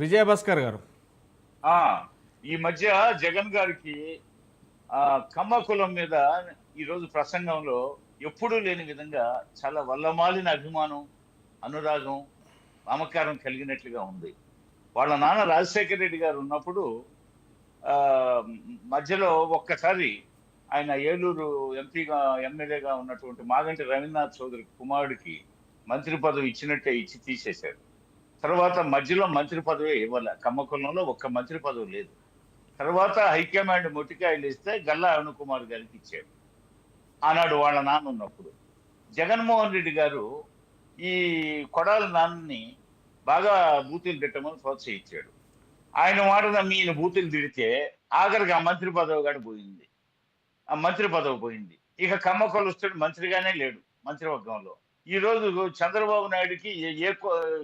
విజయ భాస్కర్ గారు. ఆ ఈ మధ్య జగన్ గారికి ఆ కమ్మ కులం మీద ఈరోజు ప్రసంగంలో ఎప్పుడూ లేని విధంగా చాలా వల్లమాలిన అభిమానం అనురాగం మమకారం కలిగినట్లుగా ఉంది. వాళ్ళ నాన్న రాజశేఖర రెడ్డి గారు ఉన్నప్పుడు మధ్యలో ఒక్కసారి ఆయన ఏలూరు ఎంపీగా ఎమ్మెల్యేగా ఉన్నటువంటి మాగంటి రవీంద్రనాథ్ చౌదరి కుమారుడికి మంత్రి పదవి ఇచ్చినట్టే ఇచ్చి తీసేశారు. తర్వాత మధ్యలో మంత్రి పదవి ఇవ్వాల. కమ్మకులంలో ఒక్క మంత్రి పదవి లేదు. తర్వాత హైకమాండ్ మొట్టికాయలు ఇస్తే గల్లా అరుణకుమార్ గారికి ఇచ్చాడు. ఆనాడు వాళ్ళ నాన్న ఉన్నప్పుడు. జగన్మోహన్ రెడ్డి గారు ఈ కొడాల నాన్నని బాగా బూతులు తిట్టమని ప్రోత్సహించాడు. ఆయన మాట మీను బూతులు తిడితే ఆఖరికి ఆ మంత్రి పదవి కూడా పోయింది. ఆ మంత్రి పదవి పోయింది. ఇక కమ్మ కొలుస్తాడు మంత్రిగానే లేడు మంత్రివర్గంలో. ఈ రోజు చంద్రబాబు నాయుడుకి ఏ- ఏ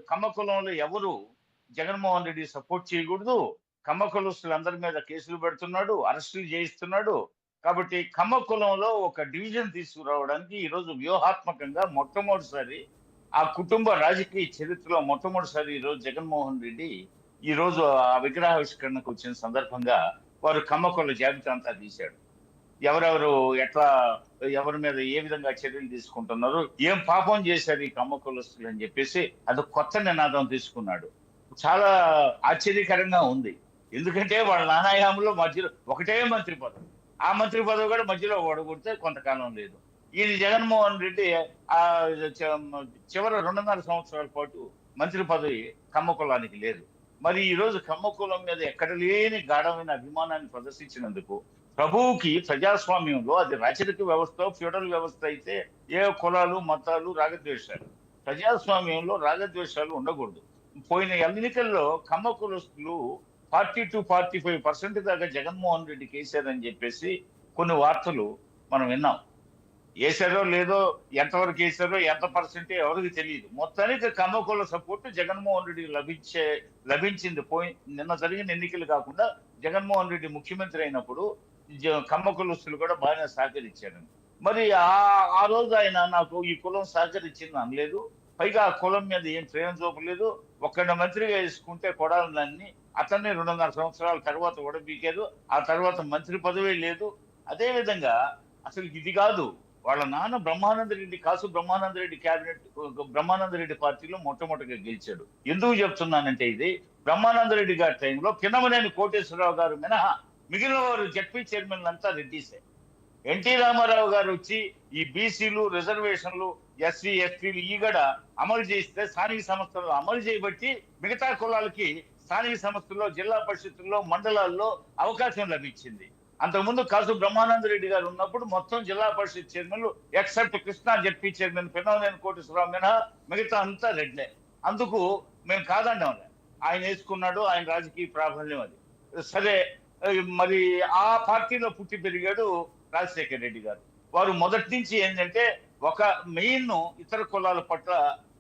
కమ్మ కులంలో ఎవరు జగన్మోహన్ రెడ్డి సపోర్ట్ చేయకూడదు? కమ్మ కులస్తులందరి మీద కేసులు పెడుతున్నాడు అరెస్టులు చేయిస్తున్నాడు. కాబట్టి కమ్మ కులంలో ఒక డివిజన్ తీసుకురావడానికి ఈరోజు వ్యూహాత్మకంగా మొట్టమొదటిసారి ఆ కుటుంబ రాజకీయ చరిత్రలో మొట్టమొదటిసారి ఈ రోజు జగన్మోహన్ రెడ్డి ఈరోజు ఆ విగ్రహావిష్కరణకు వచ్చిన సందర్భంగా వారు కమ్మ జాబితా అంతా తీశాడు. ఎవరెవరు ఎట్లా ఎవరి మీద ఏ విధంగా చర్యలు తీసుకుంటున్నారు ఏం పాపం చేశారు ఈ కమ్మ కులస్తులు అని చెప్పేసి అది కొత్త నినాదం తీసుకున్నాడు. చాలా ఆశ్చర్యకరంగా ఉంది. ఎందుకంటే వాళ్ళ నానాయామంలో మధ్యలో ఒకటే మంత్రి పదవి. ఆ మంత్రి పదవి కూడా మధ్యలో ఓడగొడితే కొంతకాలం లేదు. ఈయన జగన్మోహన్ రెడ్డి ఆ చ- చివరి రెండున్నర సంవత్సరాల పాటు మంత్రి పదవి కమ్మకులానికి లేదు. మరి ఈ రోజు కమ్మ కులం మీద ఎక్కడ లేని గాఢమైన అభిమానాన్ని ప్రదర్శించినందుకు ప్రభువుకి ప్రజాస్వామ్యంలో అది రచరిక వ్యవస్థ ఫ్యూడల్ వ్యవస్థ అయితే ఏ కులాలు మతాలు రాగద్వేషాలు. ప్రజాస్వామ్యంలో రాగద్వేషాలు ఉండకూడదు. పోయిన ఎన్నికల్లో కమ్మ కులస్తులు forty two forty five percent దాకా జగన్మోహన్ రెడ్డికి వేశారని చెప్పేసి కొన్ని వార్తలు మనం విన్నాం. వేశారో లేదో ఎంతవరకు వేశారో ఎంత పర్సెంట్ ఎవరికి తెలియదు. మొత్తానికి కమ్మకుల సపోర్ట్ జగన్మోహన్ రెడ్డికి లభించే లభించింది. పోయి నిన్న జరిగిన ఎన్నికలు కాకుండా జగన్మోహన్ రెడ్డి ముఖ్యమంత్రి అయినప్పుడు కమ్మ కులస్తులు కూడా బాగానే సహకరించారు మరి ఆ ఆ రోజు ఆయన నాకు ఈ కులం సహకరించింది అనలేదు పైగా ఆ కులం మీద ఏం ప్రేమ చూపలేదు ఒక్కడ మంత్రిగా వేసుకుంటే కొడాలని అతన్ని రెండున్నర సంవత్సరాల తర్వాత ఓడబీకారు. ఆ తర్వాత మంత్రి పదవి లేదు. అదే విధంగా అసలు ఇది కాదు. వాళ్ళ నాన్న బ్రహ్మానంద రెడ్డి కాసు బ్రహ్మానంద రెడ్డి క్యాబినెట్ బ్రహ్మానంద రెడ్డి పార్టీలో మొట్టమొదటిగా గెలిచాడు. ఎందుకు చెప్తున్నానంటే ఇది బ్రహ్మానంద రెడ్డి గారి టైంలో కిన్నమనేని కోటేశ్వరరావు గారు మినహా మిగిలిన వారు జడ్పీ చైర్మన్ అంతా రెడ్డిసే. ఎన్టీ రామారావు గారు వచ్చి ఈ బీసీలు రిజర్వేషన్లు ఎస్సీ ఎస్టీలు ఈ గడ అమలు చేస్తే స్థానిక సంస్థలు అమలు చేయబట్టి మిగతా కులాలకి స్థానిక సంస్థల్లో జిల్లా పరిషత్తుల్లో మండలాల్లో అవకాశం లభించింది. అంతకుముందు కాసు బ్రహ్మానంద రెడ్డి గారు ఉన్నప్పుడు మొత్తం జిల్లా పరిషత్ చైర్మన్లు except Krishna ZP chairman Pinnamaneni Koteswararao మినహా మిగతా అంతా రెడ్లే. అందుకు మేము కాదండం ఆయన వేసుకున్నాడు ఆయన రాజకీయ ప్రాబల్యం అది. సరే మరి ఆ పార్టీలో పుట్టి పెరిగాడు రాజశేఖర్ రెడ్డి గారు. వారు మొదటి నుంచి ఏంటంటే ఒక మెయిన్ ఇతర కులాల పట్ల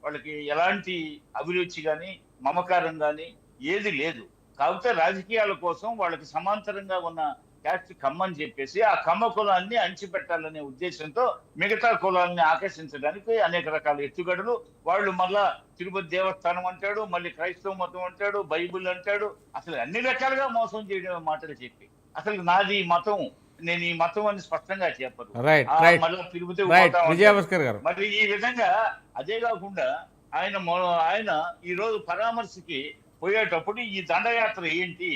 వాళ్ళకి ఎలాంటి అభిరుచి కానీ మమకారం కానీ ఏది లేదు. కాకపోతే రాజకీయాల కోసం వాళ్ళకి సమాంతరంగా ఉన్న క్యాస్ట్ కమ్మని చెప్పేసి ఆ కమ్మ కులాన్ని అణిచిపెట్టాలనే ఉద్దేశంతో మిగతా కులాలని ఆకర్షించడానికి అనేక రకాల ఎత్తుగడలు. వాళ్ళు మళ్ళా తిరుపతి దేవస్థానం అంటాడు మళ్ళీ క్రైస్తవ మతం అంటాడు బైబిల్ అంటాడు. అసలు అన్ని రకాలుగా మోసం చేయడం మాటలు చెప్పి అసలు నాది మతం నేను ఈ మతం అని స్పష్టంగా చెప్పరు. రైట్ మళ్ళా తిరుపతి మరి ఈ విధంగా అదే కాకుండా ఆయన ఆయన ఈ రోజు పరామర్శకి పోయేటప్పుడు ఈ దండయాత్ర ఏంటి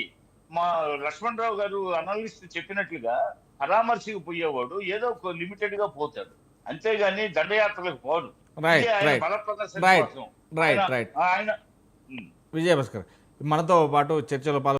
మా లక్ష్మణరావు గారు అనలిస్ట్ చెప్పినట్లుగా పరామర్శకి పోయేవాడు ఏదో ఒక లిమిటెడ్గా పోతాడు. అంతేగాని దండయాత్రలకు పోడు. ఆయన. విజయభాస్కర్ మనతో పాటు చర్చలో పాల్గొ